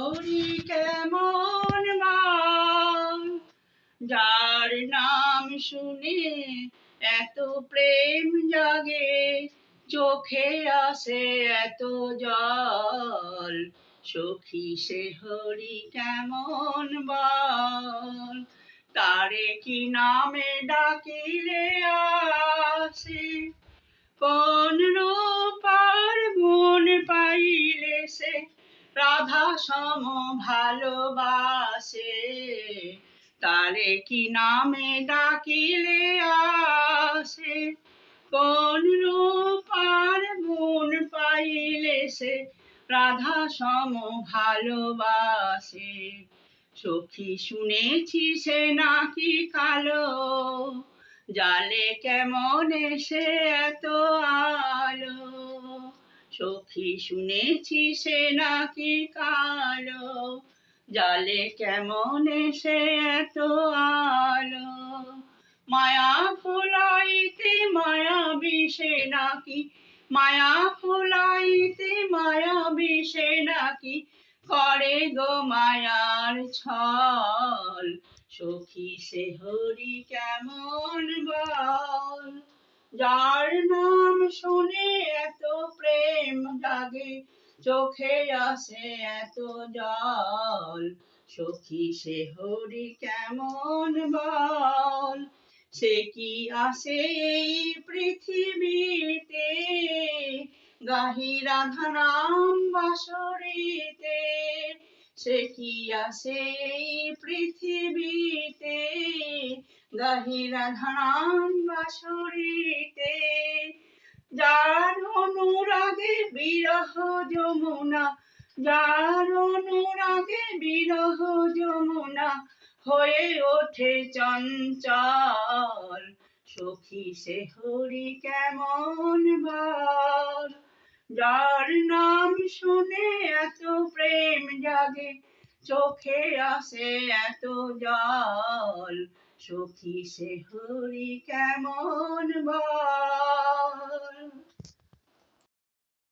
হরি কেমন মান যার নাম শুনে এত প্রেম জাগে, চোখে আসে এত জল। সখী সে হরি কেমন বল তারে কি নামে ডাকিলে আসে? কোন রাধা সম ভালোবাসে। তারে কি নামে ডাকিলে আসে? কোন রূপার গুণ পাইলে সে? রাধা সম ভালোবাসে। সখী শুনেছি সে নাকি কালো। জালে কেমন এসে এত আলো? সখী শুনেছি সে নাকি কালো। জালে কেমন এসে এত আলো। মায়া ফুলাইতে মায়া বিষে নাকি? মায়া ফুলাইতে মায়া বিষে নাকি? করে গো মায়ার ছল। সখী সে হরি কেমন বল? যার নাম শুনে প্রেম জাগে, চোখে আসে এত জল। সখী সে হরি কেমন বল? সে কি আসে এই পৃথিবীতে? গাহি রাধা নাম বাসরিতে সে কি আসে এই পৃথিবীতে? গাহি রাধা নাম বাসরিতে যার অনুরাগে বিরহ যমুনা, যার অনুরাগে বিরহ যমুনা, হয়ে ওঠে চঞ্চল। সখী সে হরি কেমন বল যার নাম শুনে এত প্রেম জাগে, চোখে আসে এত জল। সখী সে হরি কেমন বল